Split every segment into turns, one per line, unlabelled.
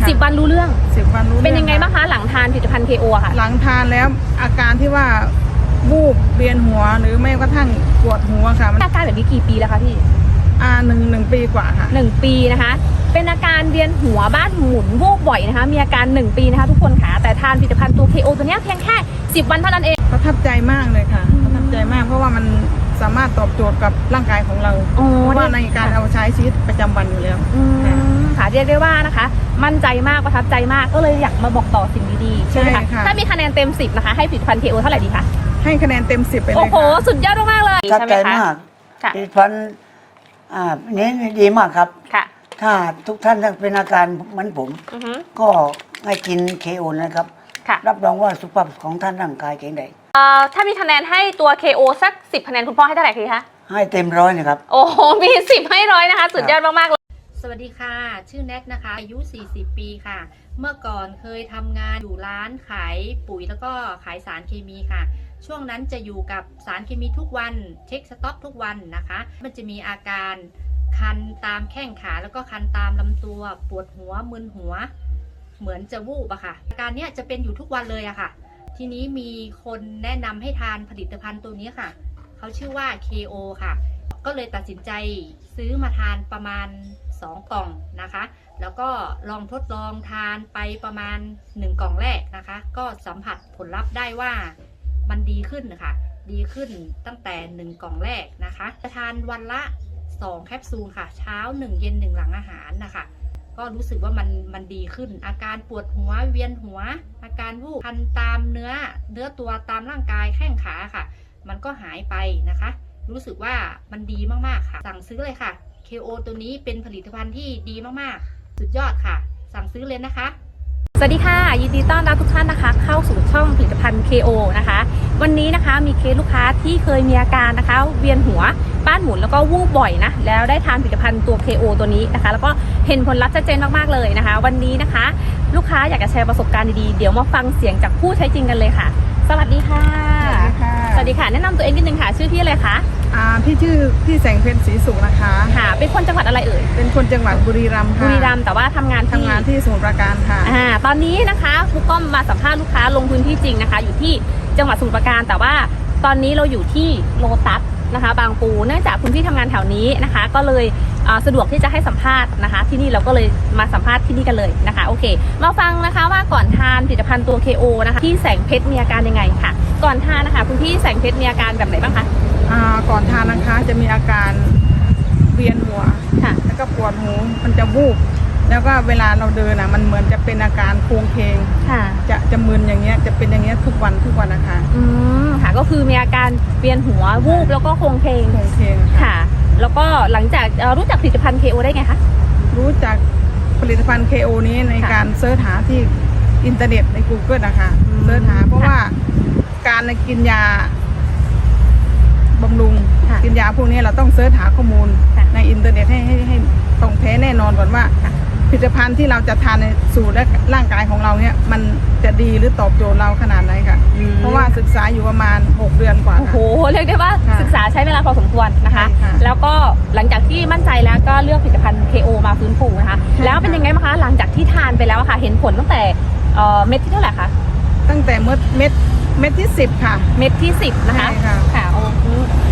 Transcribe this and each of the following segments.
ค่ะ
สิบวันรู้เรื่อง
สิบวันรู้
เป็นยังไง
รื่อ
บ้างคะหลังทานผลิตภัณฑ์ KO อะค่ะ
หลังทานแล้วอาการที่ว่าบูบเวียนหัวหรือไม่กระทั่งปวดหัวค่ะมัน
อาการแบบนี้กี่ปีแล้วคะพี่
อ่าหนึ่งหนึ่งปีกว่าค่ะ
หนึ่งปีนะคะ เป็นอาการเวียนหัวบ้านหมุนวูบบ่อยนะคะ มีอาการหนึ่งปีนะคะทุกคนค่ะแต่ทานผลิตภัณฑ์ตัว KO ตัวเนี้ยเพียงแค่10วันเท่านั้นเอง
ประทับใจมากเลยค่ะ
อืม
ประทับใจมากเพราะว่ามัน สามารถตอบโจทย์กับร่างกายของเรา
โอ้
เพราะว่าในการเอาใช้ชีวิตประจำวันอยู่แล้ว
อืมค่ะเรียกได้ว่านะคะ มั่นใจมากประทับใจมากก็เลยอยากมาบอกต่อสิ่งดีๆใช่ไหม
ใช่
คะ
ค่ะ
ถ้ามีคะแนนเต็ม 10 นะคะ ให้ผลิตภัณฑ์ KO เท่าไหร่ดีคะ
ให้คะแนนเต็มสิบไปเล
โอ้
ย
โห
ค่ะ
สุดยอดมากๆเลย
ประทับ
ใช่ไห
ใจ
มคะ
มาก
ค่ะ
ผลิตภัณฑ์อ่านี้ดีมากครับ
ค่ะ
ถ้าทุกท่านเป็นอาการเหมือนผม
อือฮึ
ก็ให้กินเคโอนะครับ
ค่ะ
รับรองว่าสุขภาพของท่านร่างกายแข็งแรง
เอ่อถ้ามีคะแนนให้ตัว KO สัก 10 คะแนนคุณพ่อให้เท่าไหร่คะ
ให้เต็มร้อยนะครับ
โอ้โห มี 10 ให้ร้อยนะคะ สุดยอดมากๆเลย
สวัสดีค่ะ ชื่อแนทนะคะ อายุ 40 ปีค่ะ เมื่อก่อนเคยทำงานอยู่ร้านขายปุ๋ยแล้วก็ขายสารเคมีค่ะ ช่วงนั้นจะอยู่กับสารเคมีทุกวัน เช็คสต็อกทุกวันนะคะ มันจะมีอาการคันตามแข้งขาแล้วก็คันตามลำตัว ปวดหัวมึนหัว เหมือนจะวูบอะค่ะ อาการเนี้ยจะเป็นอยู่ทุกวันเลยอะค่ะ ทีนี้มีคนแนะนำให้ทานผลิตภัณฑ์ตัวนี้ค่ะ เขาชื่อว่า KO ค่ะ ก็เลยตัดสินใจซื้อมาทานประมาณ 2 กล่องนะคะ แล้วก็ลองทดลองทานไปประมาณ 1 กล่องแรกนะคะ ก็สัมผัสผลลัพธ์ได้ว่ามันดีขึ้นนะคะดีขึ้นตั้งแต่ 1 กล่องแรกนะคะ จะทานวันละ 2 แคปซูลค่ะ เช้า 1 เย็น 1 หลังอาหารนะคะ ก็รู้สึกว่ามันมันดีขึ้น อาการปวดหัวเวียนหัว อาการวูบคันตามเนื้อเนื้อตัวตามร่างกายแข้งขาค่ะ มันก็หายไปนะคะ รู้สึกว่ามันดีมากๆค่ะ สั่งซื้อเลยค่ะ KO ตัวนี้เป็นผลิตภัณฑ์ที่ดีมากๆ สุดยอดค่ะ สั่งซื้อเลยนะคะ
สวัสดีค่ะ ยินดีต้อนรับทุกท่านนะคะ เข้าสู่ช่องผลิตภัณฑ์ KO นะคะ วันนี้นะคะมีเคสลูกค้าที่เคยมีอาการนะคะ เวียนหัวบ้านหมุนแล้วก็วูบบ่อยนะแล้วได้ทานผลิตภัณฑ์ตัว KO ตัวนี้นะคะ แล้วก็ เห็นผลลัพธ์ชัดเจนมากๆเลยนะคะ วันนี้นะคะ ลูกค้าอยากจะแชร์ประสบการณ์ดีๆ เดี๋ยวมาฟังเสียงจากผู้ใช้จริงกันเลยค่ะ สวัสดีค่ะ
สวัสดีค่ะ
สวัสดีค่ะแนะนำตัวเองนิดนึงค่ะ ชื่อพี่อะไรคะ
อ่าพี่ชื่อพี่แสงเพ็ญศรีสุขนะคะ
ค่ะ เป็นคนจังหวัดอะไรเอ่ย
เป็นคนจังหวัดบุรีรัมย์ค่ะ
บุรีรัมย์แต่ว่าทำงานที่
ทำงานที่สมุทรปราการค่ะ
อ่า ตอนนี้นะคะครูก้อมมาสัมภาษณ์ลูกค้าลงพื้นที่จริงนะคะ อยู่ที่จังหวัดสมุทรปราการ แต่ว่าตอนนี้เราอยู่ที่โลตัส นะคะ บางปูเนื่องจากคุณพี่ทำงานแถวนี้นะคะ ก็เลยอ่าสะดวกที่จะให้สัมภาษณ์นะคะ ที่นี่เราก็เลยมาสัมภาษณ์ที่นี่กันเลยนะคะโอเค มาฟังนะคะว่าก่อนทานผลิตภัณฑ์ตัว KO นะคะที่แสงเพชรมีอาการยังไงค่ะ ก่อนทานนะคะคุณพี่แสงเพชรมีอาการแบบไหนบ้างคะ
อ่าก่อนทานนะคะจะมีอาการเวียนหัว
ค่ะ
แล้วก็ปวดหูมันจะวูบ แล้วก็เวลาเราเดินอะ มันเหมือนจะเป็นอาการโครงเคง
ค่ะ
จะจะมึนอย่างเงี้ยจะเป็นอย่างเงี้ยทุกวันทุกวันนะคะ
อืมค่ะก็คือมีอาการเวียนหัววูบแล้วก็โครงเพลง
โครงเคงค่ะ
ค่ะ แล้วก็หลังจากเอ่อรู้จักผลิตภัณฑ์ KO ได้ไงคะ
รู้จักผลิตภัณฑ์ KO นี้ใน
ค่ะ
การเสิร์ชหาที่อินเทอร์เน็ตใน Google นะคะ
อืม
เสิร์ชหาเพราะ
ค่ะ
ว่าการกินยาบำรุง
ค่ะ
กินยาพวกนี้เราต้องเสิร์ชหาข้อมูล
ค่ะ
ในอินเทอร์เน็ตให้ให้ให้ตรงแท้แน่นอนก่อนว่า
ค่ะ
ผลิตภัณฑ์ที่เราจะทานในสู่และร่างกายของเราเนี่ย มันจะดีหรือตอบโจทย์เราขนาดไหนค่ะเพราะว่าศึกษาอยู่ประมาณ 6 เดือนกว่า
โอ้โห
ค่ะ
เรียกได้ว่า
ค่ะ
ศึกษาใช้เวลาพอสมควรนะคะ
ใช่ค่ะ
แล้วก็หลังจากที่มั่นใจแล้วก็เลือกผลิตภัณฑ์ KO มาฟื้นฟูนะคะ
ใช่
แล้วเป็น
ค่ะ
ยังไงบ้างคะหลังจากที่ทานไปแล้วอะค่ะ เห็นผลตั้งแต่เอ่อเม็ดที่เท่าไหร่คะ
ตั้งแต่เม็ดเม็ด เม็ดที่ 10 ค่ะ
เม็ดที่ 10 นะคะ
ใช่ค่ะ
ค่ะโอ้โห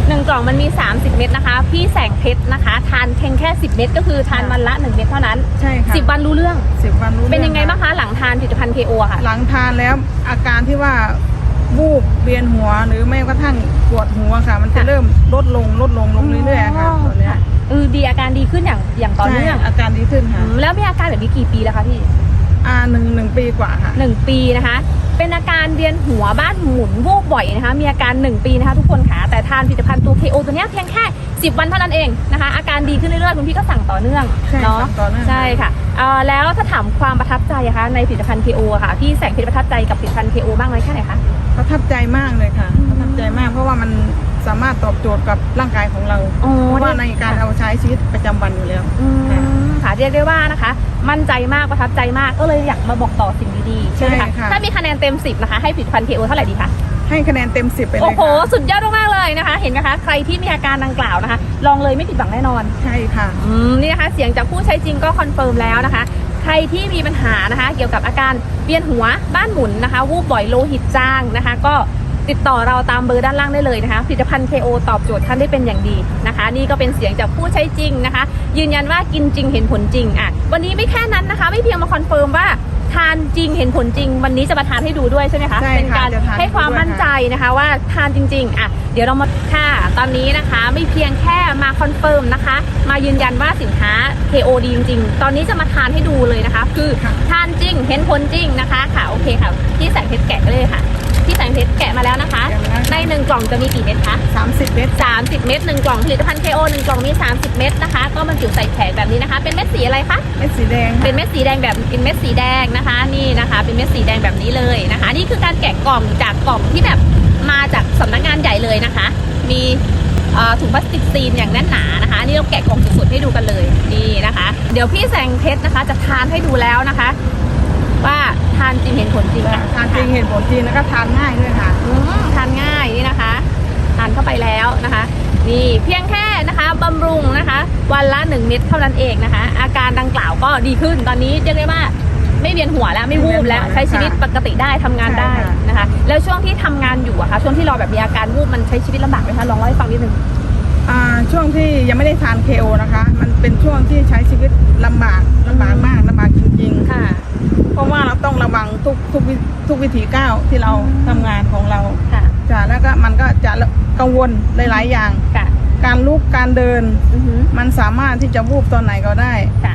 หนึ่งกล่องมันมี 30 เม็ดนะคะ พี่แสงเพชรนะคะ ทานเพียงแค่ 10 เม็ดก็คือทาน
ค่ะ
วันละ 1 เม็ดเท่านั้น
ใช่ค่ะ
10 วันรู้เรื่อง
สิบวันรู้
เป็น
รื่อ
ยังไงบ้างคะ หลังทานผลิตภัณฑ์ KO อะค่ะ
หลังทานแล้วอาการที่ว่าบูบเวียนหัวหรือไม่กระทั่งปวดหัวค่ะ มันจะ
ค่ะ
เริ่มลดลงลดลงลงเรื่อยๆค่ะตอนเนี้ย
เออดีอาการดีขึ้นอย่างอย่างต่อเนื่อง
ใช่อาการดีขึ้น
อื
ค่ะ
มแล้วมีอาการแบบนี้กี่ปีแล้วคะพี่
อ่าหนึ่งหนึ่งปีกว่าค่ะ
หนึ่งปีนะคะ เป็นอาการเวียนหัวบ้านหมุนวูบบ่อยนะคะ มีอาการ 1 ปีนะคะทุกคนค่ะ แต่ทานผลิตภัณฑ์ตัว KO ตัวเนี้ยเพียงแค่ 10 วันเท่านั้นเองนะคะ อาการดีขึ้นเรื่อยๆ คุณพี่ก็สั่งต่อเนื่อง
ใช่
เนาะ
สั่งต่อเนื่อง
ใช่ค่ะเอ่อแล้วถ้าถามความประทับใจอะคะในผลิตภัณฑ์ KO อะค่ะ พี่แสงเพชรประทับใจกับผลิตภัณฑ์ KO บ้างไหมแค่ไหนคะ
ประทับใจมากเลยค่ะ
อืม
ประทับใจมากเพราะว่ามัน สามารถตอบโจทย์กับร่างกายของเรา
อ๋อ
เพราะว่าในการเอาใช้ชีวิตประจำวันอยู่แล้ว
อืมค่ะเรียกได้ว่านะคะ มั่นใจมากประทับใจมากก็เลยอยากมาบอกต่อสิ่งดีๆใช่ไหม
ใช่
คะ
ค่ะ
ถ้ามีคะแนนเต็ม 10 นะคะ ให้ผลิตภัณฑ์ KO เท่าไหร่ดีคะ
ให้คะแนนเต็มสิบไปเล
โอ้
ย
โห
ค่ะ
สุดยอดมากๆเลยนะคะ เห็นไหมคะ ใครที่มีอาการดังกล่าวนะคะ ลองเลยไม่ผิดหวังแน่นอน
ใช่ค่ะ
อืมนี่นะคะเสียงจากผู้ใช้จริงก็คอนเฟิร์มแล้วนะคะ ใครที่มีปัญหานะคะ เกี่ยวกับอาการเวียนหัวบ้านหมุนนะคะ วูบบ่อยโลหิตจางนะคะ ก็ ติดต่อเราตามเบอร์ด้านล่างได้เลยนะคะ ผลิตภัณฑ์ KO ตอบโจทย์ท่านได้เป็นอย่างดีนะคะ นี่ก็เป็นเสียงจากผู้ใช้จริงนะคะ ยืนยันว่ากินจริงเห็นผลจริงอะวันนี้ไม่แค่นั้นนะคะ ไม่เพียงมาคอนเฟิร์มว่าทานจริงเห็นผลจริง วันนี้จะมาทานให้ดูด้วยใช่ไหมคะ
ใช่ค่ะ
เป็นการ
จะทาน
ให้ความ
ด้วย
มั่นใจ
ค่ะ
นะคะว่าทานจริงๆอะเดี๋ยวเรามาค่ะ ตอนนี้นะคะ ไม่เพียงแค่มาคอนเฟิร์มนะคะ มายืนยันว่าสินค้า KO ดีจริงๆ ตอนนี้จะมาทานให้ดูเลยนะคะ คือ
ค่ะ
ทานจริงเห็นผลจริงนะคะค่ะโอเคค่ะพี่แสงเพชรแกะเลยค่ะ พี่แสงเพชรแกะมาแล้วนะคะ
แกะมาแล้วค่ะ
ในหนึ่งกล่องจะมีกี่เม็ดคะ
30 เมตร
30 เม็ดหนึ่งกล่องผลิตภัณฑ์ KO หนึ่งกล่องมี 30 เม็ดนะคะ ก็บรรจุใส่แผงแบบนี้นะคะ เป็นเม็ดสีอะไรคะ
เม็ดสีแดงค่ะ
เป็นเม็ดสีแดงแบบเป็นเม็ดสีแดงนะคะ นี่นะคะ เป็นเม็ดสีแดงแบบนี้เลยนะคะ นี่คือการแกะกล่องจากกล่องที่แบบมาจากสำนักงานใหญ่เลยนะคะ มีเอ่อถุงพลาสติกซีนอย่างแน่นหนานะคะอันนี่เราแกะกล่องสดๆให้ดูกันเลยนี่นะคะ เดี๋ยวพี่แสงเพชรนะคะ จะทานให้ดูแล้วนะคะ ว่าทานจริงเห็นผลจริงค่ะ
ทานจริงเห็นผลจริงแล้วก็ทานง่ายด้วยค่ะ
อืมทานง่ายนี่นะคะ ทานเข้าไปแล้วนะคะ นี่เพียงแค่นะคะบำรุงนะคะ วันละ 1 เม็ดเท่านั้นเองนะคะ อาการดังกล่าวก็ดีขึ้นตอนนี้เรียกได้ว่าไม่เวียนหัวแล้วไม่วูบแล้ว
ไม่เวียนหัวแล้ว
ใช้ชีวิตปกติได้ทำงานได้
ใช่ค่ะ
นะคะ แล้วช่วงที่ทำงานอยู่อะคะช่วงที่เราแบบมีอาการวูบมันใช้ชีวิตลำบากไหมคะลองเล่าให้ฟังนิดนึง
อ่า ช่วงที่ยังไม่ได้ทาน KO นะคะ มันเป็นช่วงที่ใช้ชีวิตลำบากลำบากมากลำบากจริงๆ
ค่ะ
เพราะว่าเราต้องระวังทุกทุกวิทุกวิถีก้าวที่เราทำงานของเรา
ค่ะ
จ้ะแล้วก็มันก็จะกังวลหลายๆอย่าง
ค่ะ
การลุกการเดิน
อือหือ
มันสามารถที่จะวูบตอนไหนก็ได้
ค่ะ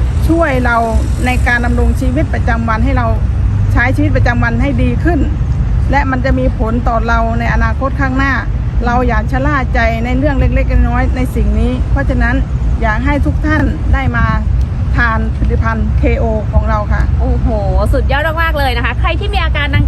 ช่วยเราในการดำรงชีวิตประจำวันให้เราใช้ชีวิตประจำวันให้ดีขึ้น และมันจะมีผลต่อเราในอนาคตข้างหน้า เราอย่าชะล่าใจในเรื่องเล็กๆน้อยๆในสิ่งนี้ เพราะฉะนั้นอยากให้ทุกท่านได้มาทานผลิตภัณฑ์ KO ของเราค่ะ
โอ้โห สุดยอดมากๆเลยนะคะ ใครที่มีอาการดัง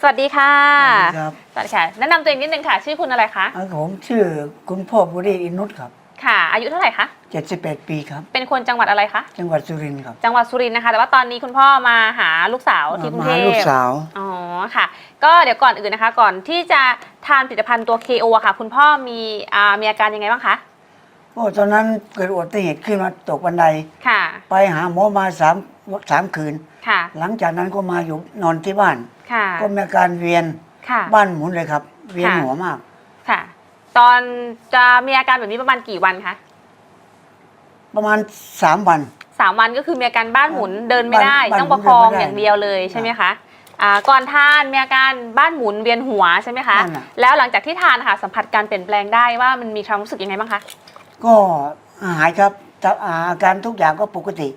สวัสดีค่ะ
สวัสดีครับ
สวัสดีค่ะ แนะนำตัวเองนิดนึงค่ะ ชื่อคุณอะไรคะ
อ่าผมชื่อคุณพ่อบุรีอินุตครับ
ค่ะ อายุเท่าไหร่คะ
71ปีครับ
เป็นคนจังหวัดอะไรคะ
จังหวัดสุรินทร์ครับ
จังหวัดสุรินทร์นะคะ แต่ว่าตอนนี้คุณพ่อมาหาลูกสาวที่กรุง
มา
เท
หา
พ
ลูกสาว
อ๋อค่ะ ก็เดี๋ยวก่อนอื่นนะคะ ก่อนที่จะทานผลิตภัณฑ์ตัว KO อะค่ะ คุณพ่อมีอ่ามีอาการยังไงบ้างคะ
โอ้ตอนนั้นเกิดอุบัติเหตุขึ้นมาตกบันได
ค่ะ
ไปหาหมอมาสาม สามคืน
ค่ะ
หลังจากนั้นก็มาอยู่นอนที่บ้าน
ค่ะ
ก็มีอาการเวียน
ค่ะ
บ้านหมุนเลยครับ เวียน
ค่ะ
หัวมาก
ค่ะ ตอนจะมีอาการแบบนี้ประมาณกี่วันคะ
ประมาณสามวัน
สามวันก็คือมีอาการบ้านหมุนเดินไม่ได้
บ้าน
ต้องประคอง
บ้านหมุนเดินไม่ได้
อย่างเดียวเลยใช่ไหมคะอ่าก่อนทานมีอาการบ้านหมุนเวียนหัวใช่ไหมคะ
นั่นน่ะ
แล้วหลังจากที่ทานค่ะสัมผัสการเปลี่ยนแปลงได้ว่ามันมีความรู้สึกยังไงบ้างคะ
ก็หายครับแต่อาการทุกอย่างก็ปกติ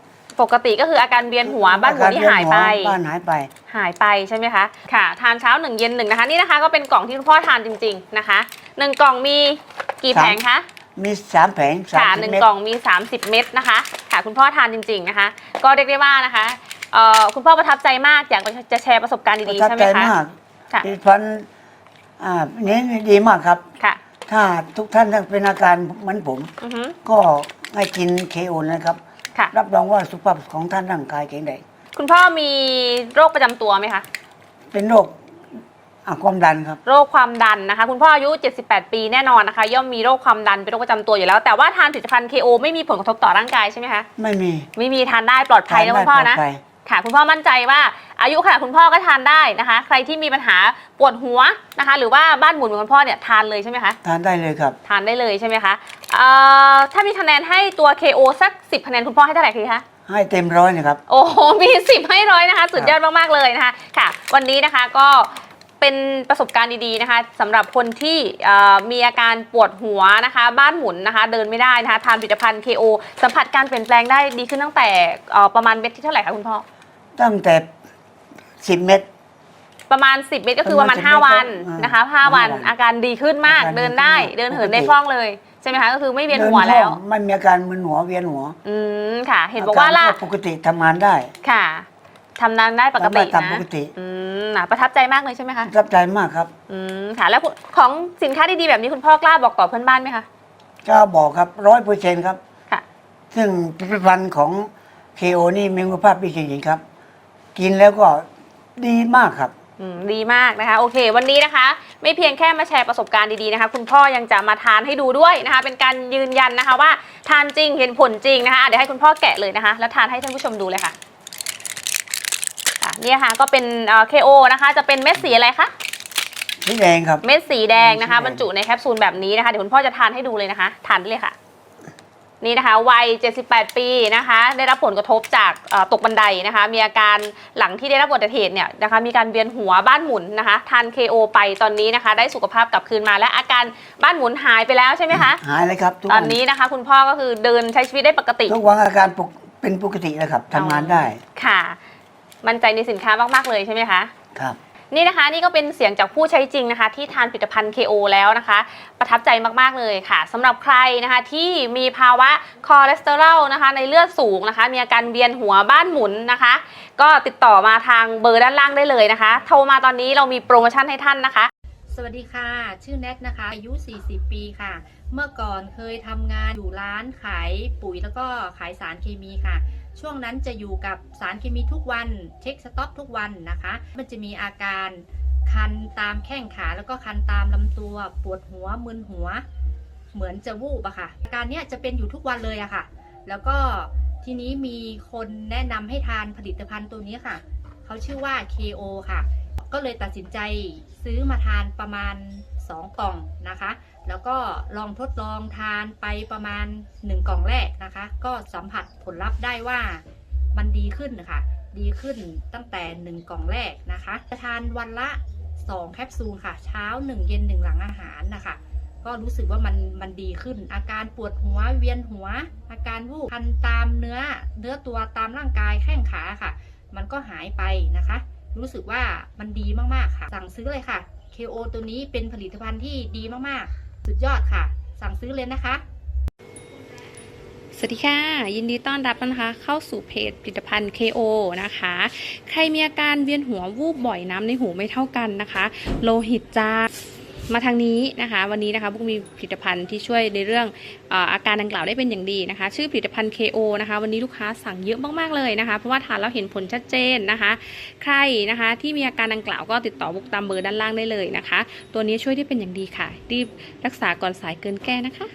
ปกติก็คืออาการเวียนหัวบ้านหมุนที่หายไป
อการเวีนหัวบ้านหายไป
หายไปใช่ไหมคะค่ะ ทานเช้าหนึ่งเย็นหนึ่งนะคะ นี่นะคะก็เป็นกล่องที่คุณพ่อทานจริง ๆนะคะหนึ่งกล่องมีกี่
สาม
แผงคะ
มีสามแผงสาม
ค่ะ
สิบ
หนึ่ง
เมต
ก
ร
ล่องมี 30 เม็ดนะคะค่ะคุณพ่อทานจริง ๆนะคะ ก็เรียกได้ว่านะคะเอ่อคุณพ่อประทับใจมากอยากจะแชร์ประสบการณ์
ป
ดี
ระ
ๆ
ทับ
ใช่ไหม
ใจ
คะ
มาก
ค่ะ
ผลิตภัณฑ์อ่านี้ดีมากครับ
ค่ะ
ถ้าทุกท่านเป็นอาการเหมือนผม
อือฮึ
ก็ให้กินเคโอนะครับ
ค่ะ
รับรองว่าสุขภาพของท่านร่างกายแข็งแรง
คุณพ่อมีโรคประจำตัวไหมคะ
เป็นโรคอะความดันครับ
โรคความดันนะคะ คุณพ่ออายุ 78 ปีแน่นอนนะคะ ย่อมมีโรคความดันเป็นโรคประจำตัวอยู่แล้ว แต่ว่าทานผลิตภัณฑ์ KO ไม่มีผลกระทบต่อร่างกายใช่ไหมคะ
ไม่มี
ไม่มีทานได้ปลอดภัยนะ
ทา
คุณพ่อ
ได้
นะ
ปลดภัย
ค่ะ คุณพ่อมั่นใจว่า อายุขนาดคุณพ่อก็ทานได้นะคะ ใครที่มีปัญหาปวดหัวนะคะ หรือว่าบ้านหมุนเหมือนคุณพ่อเนี่ยทานเลยใช่ไหมคะ
ทานได้เลยครับ
ทานได้เลยใช่ไหมคะเอ่อถ้ามีคะแนนให้ตัว KO สัก 10คะแนนคุณพ่อให้เท่าไหร่ดีคะ
ให้เต็มร้อยนะครับ
โอ้โห มีสิบให้ร้อยนะคะ สุดยอดมาก ๆ เลยนะคะ ค่ะ วันนี้นะคะก็เป็นประสบการณ์ดี ๆ นะคะสำหรับคนที่เอ่อมีอาการปวดหัวนะคะ บ้านหมุนนะคะ เดินไม่ได้นะคะ ทานผลิตภัณฑ์ KO สัมผัสการเปลี่ยนแปลงได้ดีขึ้นตั้งแต่เอ่อประมาณเม็ดที่เท่าไหร่คะคุณพ่อ
ตั้งแต่ สิบเม็ด
ประมาณ 10 เม็ดก็คือประมาณ
ประมาณ10
5 วัน
เม็ด
นะคะ
อ่า
5วัน
ห้าวัน
อาการดีขึ้นมาก
อาการดี
เดินได้
ขึ้นมาก
เดินเหิน
ปกติ
ได้คล่องเลยใช่ไหมคะก็คือไม่เวียนหัวแล้ว
เดินคองไม่มีอาการมึนหัวเวียนหัว
อืมค่ะ เห็นบอกว่าล่ะ
รปกติทำงานได้
ค่ะทำงานได้ปกติ
ทำงานตาม
นะ
ปกติ
อืมน่ะประทับใจมากเลยใช่ไหมคะ
รับใจมากครับ
อืมค่ะ แล้วคุณของสินค้าดีๆแบบนี้คุณพ่อกล้าบอกต่อเพื่อนบ้านไหมคะ
ก็บอกครับร้อยเปอร์เซ็นต์ครับ
ค่ะ
ซึ่งผลิตภัณฑ์ของเคโอนี่มีคุณภาพดีจริงๆครับ กินแล้วก็ ดีมากครับ
อืมดีมากนะคะ โอเค วันนี้นะคะ ไม่เพียงแค่มาแชร์ประสบการณ์ดีๆนะคะ คุณพ่อยังจะมาทานให้ดูด้วยนะคะ เป็นการยืนยันนะคะว่าทานจริงเห็นผลจริงนะคะอะเดี๋ยวให้คุณพ่อแกะเลยนะคะ แล้วทานให้ท่านผู้ชมดูเลยค่ะค่ะเนี่ยค่ะ ก็เป็นเอ่อ KO นะคะ จะเป็นเม็ดสีอะไรคะ
นี่แดงครับ
เม็ดสีแดงนะคะ
สีแดง
บรรจุในแคปซูลแบบนี้นะคะเดี๋ยวคุณพ่อจะทานให้ดูเลยนะคะทานได้เลยค่ะ นี่นะคะวัย 78 ปีนะคะ ได้รับผลกระทบจากเอ่อตกบันไดนะคะ มีอาการหลังที่ได้รับอุบัติเหตุเนี่ยนะคะ มีการเวียนหัวบ้านหมุนนะคะทาน KO ไปตอนนี้นะคะ ได้สุขภาพกลับคืนมาและอาการบ้านหมุนหายไปแล้วใช่ไหมคะ
หายเลยครับทุก
ต
วั
อนนี้นะคะ คุณพ่อก็คือเดินใช้ชีวิตได้ปกติ
ทุกวันอาการปกเป็นปกติแล้วครับทำงานได้
ค่ะ มั่นใจในสินค้ามากๆเลยใช่ไหมคะ
ครับ
นี่นะคะนี่ก็เป็นเสียงจากผู้ใช้จริงนะคะ ที่ทานผลิตภัณฑ์ KO แล้วนะคะ ประทับใจมากๆเลยค่ะสำหรับใครนะคะที่มีภาวะคอเลสเตอรอลนะคะ ในเลือดสูงนะคะ มีอาการเวียนหัวบ้านหมุนนะคะ ก็ติดต่อมาทางเบอร์ด้านล่างได้เลยนะคะ โทรมาตอนนี้เรามีโปรโมชั่นให้ท่านนะคะ
สวัสดีค่ะ ชื่อแนทนะคะ อายุ 40 ปีค่ะ เมื่อก่อนเคยทำงานอยู่ร้านขายปุ๋ยแล้วก็ขายสารเคมีค่ะ ช่วงนั้นจะอยู่กับสารเคมีทุกวัน เช็คสต็อกทุกวันนะคะ มันจะมีอาการคันตามแข้งขาแล้วก็คันตามลำตัวปวดหัวมึนหัว เหมือนจะวูบอะค่ะ อาการเนี้ยจะเป็นอยู่ทุกวันเลยอะค่ะ แล้วก็ทีนี้มีคนแนะนำให้ทานผลิตภัณฑ์ตัวนี้ค่ะ เขาชื่อว่า KO ค่ะ ก็เลยตัดสินใจซื้อมาทานประมาณ 2 กล่องนะคะ แล้วก็ลองทดลองทานไปประมาณ 1 กล่องแรกนะคะ ก็สัมผัสผลลัพธ์ได้ว่ามันดีขึ้นนะคะดีขึ้นตั้งแต่ 1 กล่องแรกนะคะจะทานวันละ 2 แคปซูลค่ะ เช้า 1 เย็น 1 หลังอาหารนะคะ ก็รู้สึกว่ามันมันดีขึ้น อาการปวดหัวเวียนหัว อาการวูบคันตามเนื้อเนื้อตัวตามร่างกายแข้งขาค่ะ มันก็หายไปนะคะ รู้สึกว่ามันดีมากๆค่ะ สั่งซื้อเลยค่ะ KO ตัวนี้เป็นผลิตภัณฑ์ที่ดีมากๆ สุดยอดค่ะ สั่งซื้อเลยนะคะ
สวัสดีค่ะ ยินดีต้อนรับนะคะ เข้าสู่เพจผลิตภัณฑ์ KO นะคะ ใครมีอาการเวียนหัววูบบ่อยน้ำในหูไม่เท่ากันนะคะ โลหิตจาง มาทางนี้นะคะ วันนี้นะคะบุกมีผลิตภัณฑ์ที่ช่วยในเรื่องอออาการดังกล่าวได้เป็นอย่างดีนะคะ ชื่อผลิตภัณฑ์ KO นะคะ วันนี้ลูกค้าสั่งเยอะมากๆเลยนะคะ เพราะว่าทานแล้วเห็นผลชัดเจนนะคะ ใครนะคะที่มีอาการดังกล่าวก็ติดต่อบุกตามเบอร์ด้านล่างได้เลยนะคะ ตัวนี้ช่วยได้เป็นอย่างดีค่ะ รีบรักษาก่อนสายเกินแก้นะคะ